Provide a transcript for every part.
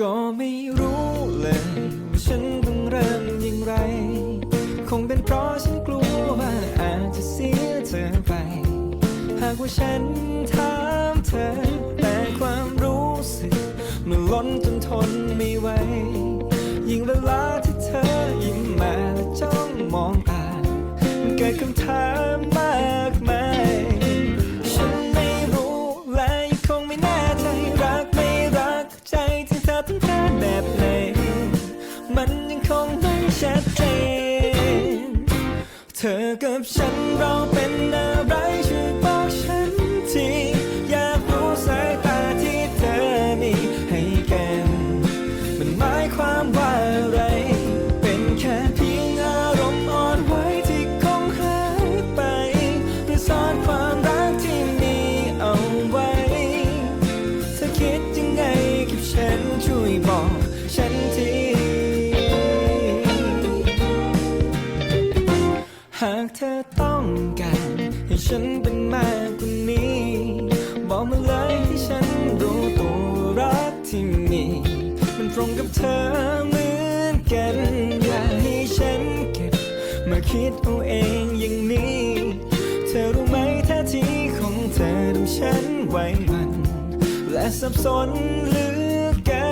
ก็ไม่รู้เลยว่าฉันต้องเริ่มอย่างไร คงเป็นเพราะฉันกลัวว่าอาจจะเสียเธอไป หากว่าฉันถามเธอ แต่ความรู้สึก มันล้นจนทนไม่ไหว ยิ่งเวลาที่เธอยิ้มมาและจ้องมองตามันเกิดคำถาม ธอกับฉันเราเป็นอะไรช่วยบอกฉันที อยากรู้สายตาที่เธอมีให้กัน มันหมายความว่า ฉันเป็นมากกว่านี้ บอกมาเลยให้ฉันรู้ตัวรักที่มี มันตรงกับเธอเหมือนกัน อย่าให้ฉันเก็บ มาคิดเอาเองอย่างนี้ เธอรู้ไหมท่าทีของเธอทำฉันไหวหมัน และสับสนเหลือเกิน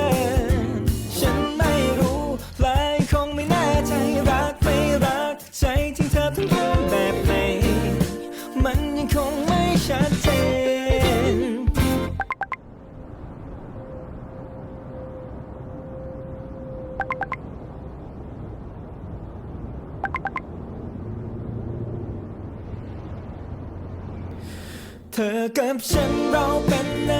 ยังคงไม่ชัดเจน เธอกับฉันเราเป็นอะ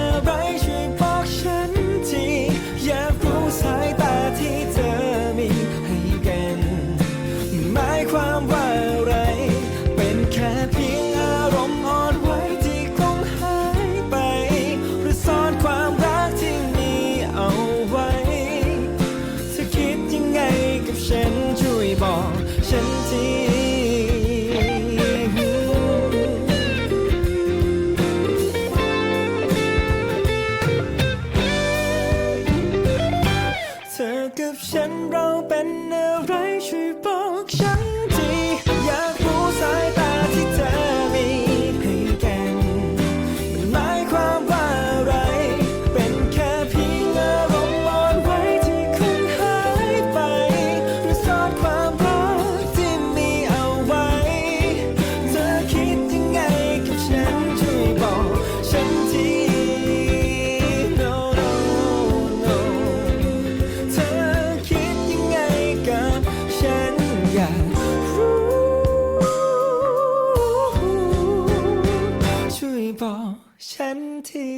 บอกฉันที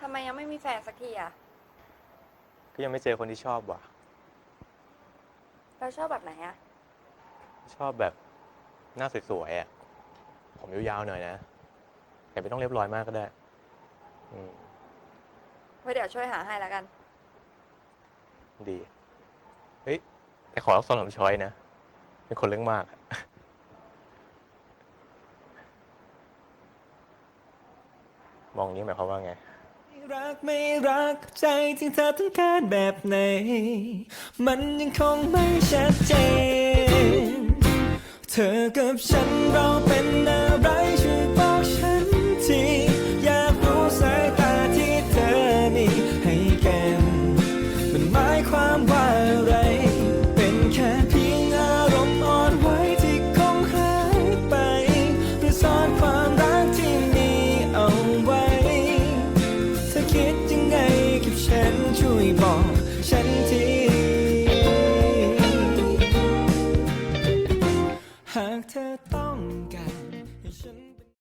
ทำไมยังไม่มีแฟนสักทีอะก็ยังไม่เจอคนที่ชอบว่ะ เราชอบแบบไหนอะชอบแบบหน้าสวยๆอะ ผมยาวๆหน่อยนะ แต่ไม่ต้องเรียบร้อยมากก็ได้ อืม ไว้เดี๋ยวช่วยหาให้แล้วกัน ดี เฮ้ย แต่ขอสักสองสามช้อยนะ เป็นคนเรื่องมากมองนี้หมายความว่าไง รักไม่รักใจที่เธอต้องการแบบไหน มันยังคงไม่ชัดเจน เธอกับฉันเราเป็นอะไร บอกฉันที